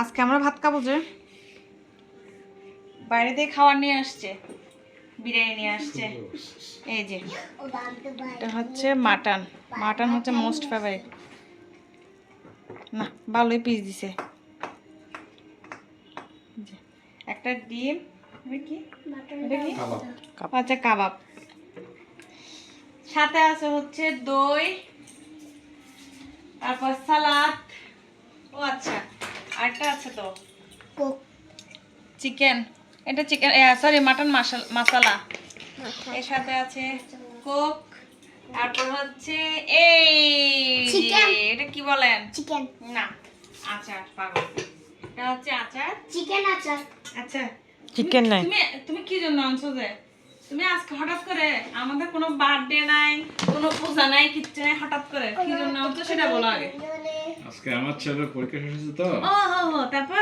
আজকে আমরা ভাত খাব যে? বাইরে থেকে খাবার নিয়ে আসছে। বিরিয়ানি নিয়ে আসছে। এই যে এটা হচ্ছে মাটন। মাটন হচ্ছে মোস্ট ফেভারিট না ভালোই পিস দিছে। একটা ডিম আচ্ছা কাবাব। সাথে আছে হচ্ছে দই তারপর সালাদ। ও আচ্ছা। আরেকটা আছে তো? চিকেন। এটা চিকেন সরি মাটন মশলা এর সাথে আছে কোক তারপর হচ্ছে এই এটা কি বলেন? চিকেন। না আচার পাগল। এটা হচ্ছে আচার। চিকেন আচার। আচ্ছা। চিকেন নাই। তুমি তুমি কি জন্য আনছো যে? তুমি আজকে হঠাৎ করে আমাদের কোনো বার্থডে নাই কোনো পূজা নাই কিচ্ছু নাই হঠাৎ করে। কি জন্য আনছো সেটা বলো আগে। আজকে আমার ছেলের পরীক্ষা শেষ হয়েছে তো। ও হো হো তারপর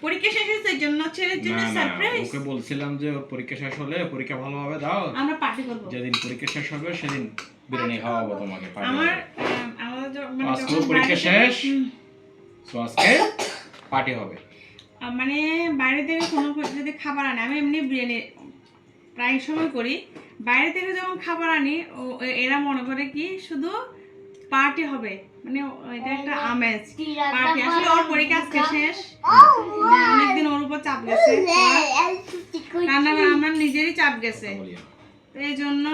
পরীক্ষা শেষ হয়েছে জন্য ছেলের জন্য সারপ্রাইজ ওকে বলছিলাম যে ওর পরীক্ষা শেষ হলে পরীক্ষা ভালোভাবে দাও। আমরা পার্টি করব। যেদিন পরীক্ষা শেষ হবে সেদিন বিরিয়ানি খাওয়াবো তোমাকে আমার হবে। আম, আমাদের য- মানে আজকে পরীক্ষা বাইরে শেষ? তো আজকে পার্টি হবে। মানে বাইরে থেকে কোনো যদি খাবার আনে আমি এমনি বিরিয়ানি প্রায় সময় করি। বাইরে থেকে যখন খাবার আনি ও- এরা মনে করে কি শুধু পার্টি হবে। মানে এটা একটা আমেজ। পার্টি আসলে ওর পরীক্ষা আজকে শেষ। অনেকদিন ওর উপর চাপ গেছে। রান্না আমার নিজেরই চাপ গেছে। তো এই জন্য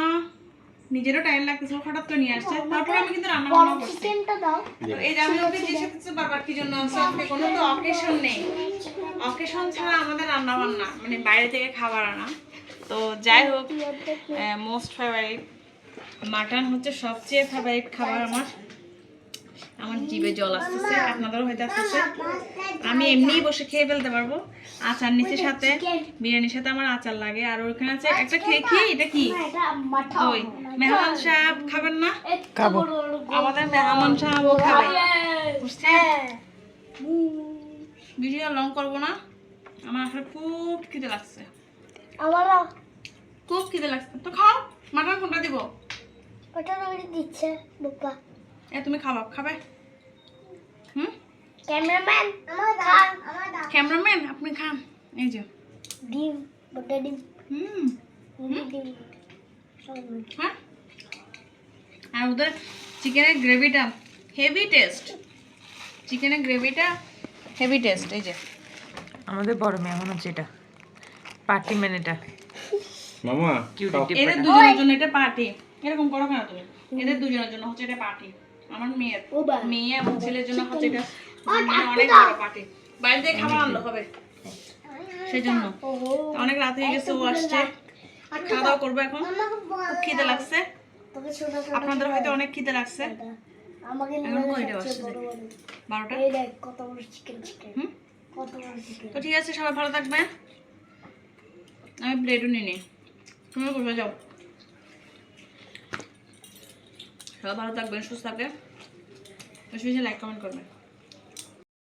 নিজেরও টাইম লাগতেছে হঠাৎ করে নিয়ে আসছে। তারপর আমি কিন্তু রান্না বান্না করছি তো এই যে আমি ওকে জিজ্ঞেস করতেছি বারবার কি জন্য আনছো? আজকে কোনো তো অকেশন নেই। অকেশন ছাড়া আমাদের রান্না বান্না মানে বাইরে থেকে খাবার আনা। তো যাই হোক মোস্ট ফেভারিট মাটন হচ্ছে সবচেয়ে ফেভারিট খাবার আমার। আমার জিভে জল আসতেছে আপনাদেরও হয়তো আসতেছে। আমি এমনিই বসে খেয়ে ফেলতে পারব। আচার নিচের সাথে বিরিয়ানির সাথে আমার আচার লাগে। আর ওখানে আছে একটা খেয়ে কি? এটা কি? এটা মাথা দই মেহমান সাহেব খাবেন না? খাব। আমাদের মেহমান সাহেবও খাবে। বুঝছেন? ভিডিও লং করব না। আমার আসলে খুব খিদে লাগছে। আমারও খুব খিদে লাগছে। তো খাও মাটন কোনটা দিব? ওটা দিচ্ছে বাবা এ তুমি খাবা খাবে? হুম? ক্যামেরাম্যান আপনি খান। এই যে। ডিম বড় ডিম। হুম। হ্যাঁ? আর ওদের চিকেনের গ্রেভিটা হেভি টেস্ট চিকেনের গ্রেভিটা হেভি টেস্ট এই যে। আমাদের বড় মেহমান হচ্ছে এটা। পার্টি ম্যান এটা। মামা এদের দুজনের জন্য এটা পার্টি এরকম করো কেন তুমি? এদের দুজনের জন্য হচ্ছে এটা পার্টি আমার মেয়ের। মেয়ে এবং ছেলের জন্য হচ্ছে এটা মানে অনেক বড় পার্টি বাইরে থেকে খাবার আনলো হবে। সেই জন্য অনেক রাত হয়ে গেছে ও আসছে। খাওয়া দাওয়া করব এখন। খুব খিদে লাগছে। আপনাদের হয়তো অনেক খিদে লাগছে। তো ঠিক আছে সবাই ভালো থাকবে আমি প্লেটও নিয়ে নিই। তুমি বসে যাও। সবাই ভালো থাকবেন সুস্থ থাকবেন। বেশি বেশি লাইক কমেন্ট করবেন।